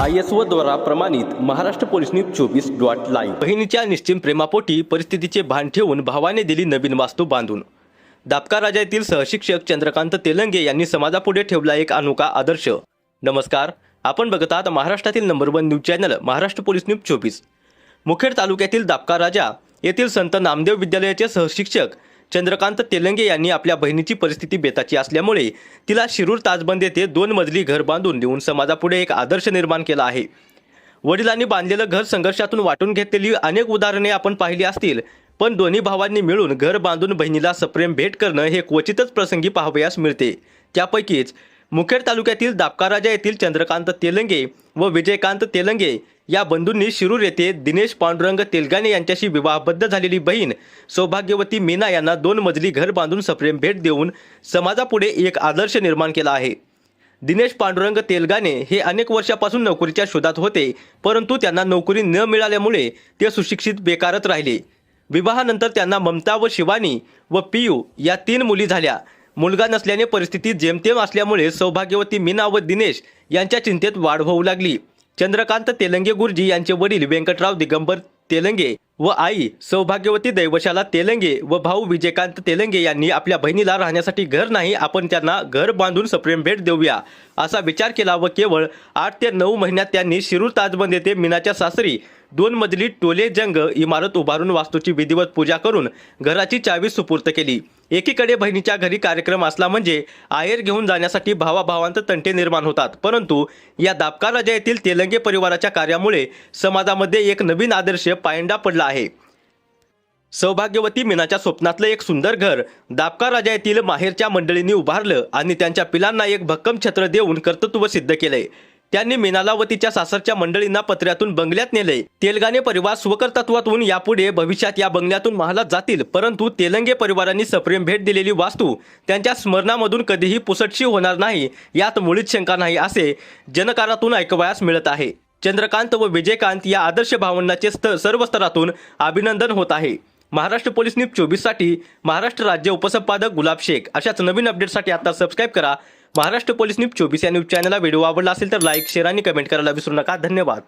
I S O द्वारा प्रमाणित Maharashtra police news चोवीस डॉट लाईव्ह. बहिणीच्या निश्चिम प्रेमापोटी परिस्थितीचे भान ठेवून भावाने दिली नवीन वास्तू बांधून. दापका राजा येथील सहशिक्षक चंद्रकांत तेलंगे यांनी समाजापुढे ठेवला एक अनोखा आदर्श. नमस्कार आपण बघत आहात महाराष्ट्रातील number one news channel Maharashtra police news चोवीस. मुखेड तालुक्यातील दापका राजा येथील संत नामदेव विद्यालयाचे सहशिक्षक चंद्रकांत तेलंगे यांनी आपल्या बहिणीची परिस्थिती बेताची असल्यामुळे तिला शिरूर ताजबंद येथे दोन मजली घर बांधून देऊन समाजापुढे एक आदर्श निर्माण केला आहे. वडिलांनी बांधलेलं घर संघर्षातून वाटून घेतलेली अनेक उदाहरणे आपण पाहिली असतील पण दोन्ही भावांनी मिळून घर बांधून बहिणीला सप्रेम भेट करणं हे क्वचितच प्रसंगी पाहावयास मिळते. त्यापैकीच मुखेड तालुक्यातील दापकाराजा येथील चंद्रकांत तेलंगे व विजयकांत तेलंगे या बंधूंनी शिरूर येथे दिनेश पांडुरंग तेलगाणे यांच्याशी विवाहबद्ध झालेली बहीण सौभाग्यवती मीना यांना दोन मजली घर बांधून सप्रेम भेट देऊन समाजापुढे एक आदर्श निर्माण केला आहे. दिनेश पांडुरंग तेलगाणे हे अनेक वर्षापासून नोकरीच्या शोधात होते परंतु त्यांना नोकरी न मिळाल्यामुळे ते सुशिक्षित बेकारच राहिले. विवाहानंतर त्यांना ममता व शिवानी व पियू या तीन मुली झाल्या. मुलगा नसल्याने परिस्थिती जेमतेम असल्यामुळे सौभाग्यवती मीना व दिनेश यांच्या चिंतेत वाढ होऊ लागली. चंद्रकांत तेलंगे गुरुजी यांचे वडील व्यंकटराव दिगंबर तेलंगे व आई सौभाग्यवती दैवशाला तेलंगे व भाऊ विजयकांत तेलंगे यांनी आपल्या बहिणीला राहण्यासाठी घर नाही आपण त्यांना घर बांधून सप्रेम भेट देऊया असा विचार केला व केवळ आठ ते नऊ महिन्यात त्यांनी शिरूर ताजबंद येथे मीनाच्या सासरी दोन मजली टोले जंग इमारत उभारून वास्तूची विधिवत पूजा करून घराची चावी सुपूर्त केली. एकीकडे बहिणीच्या घरी कार्यक्रम असला म्हणजे आहेर घेऊन जाण्यासाठी भावाभावांत तंटे निर्माण होतात परंतु या दाबका राजा येथील तेलंगे परिवाराच्या कार्यामुळे समाजामध्ये एक नवीन आदर्श पायंडा पडला आहे. सौभाग्यवती मीनाच्या स्वप्नातलं एक सुंदर घर दापका राजा येथील माहेरच्या मंडळींनी उभारलं आणि त्यांच्या पिलांना एक भक्कम छत्र देऊन कर्तृत्व सिद्ध केले त्यांनी मीनाला व तिच्या सासरच्या मंडळींना पत्र्यातून बंगल्यात नेले तेलगाणे परिवार स्वकर्तत्वातून यापुढे भविष्यात या बंगल्यातून महालात जातील परंतु तेलंगे परिवारांनी सप्रेम भेट दिलेली वास्तू त्यांच्या स्मरणामधून कधीही पुसटशी होणार नाही यात मुळीच शंका नाही असे जनकारातून ऐकवयास मिळत आहे. चंद्रकांत व विजयकांत या आदर्श भावनाचे स्तर सर्व स्तरातून अभिनंदन होत आहे. महाराष्ट्र पोलीस न्यूज चोवीससाठी महाराष्ट्र राज्य उपसंपादक गुलाब शेख. अशाच नवीन अपडेटसाठी आता सबस्क्राईब करा. महाराष्ट्र पोलीस न्यूज चोवीस या न्यूज चॅनलला व्हिडिओ आवडला असेल तर लाईक शेअर आणि कमेंट करायला विसरू नका. धन्यवाद.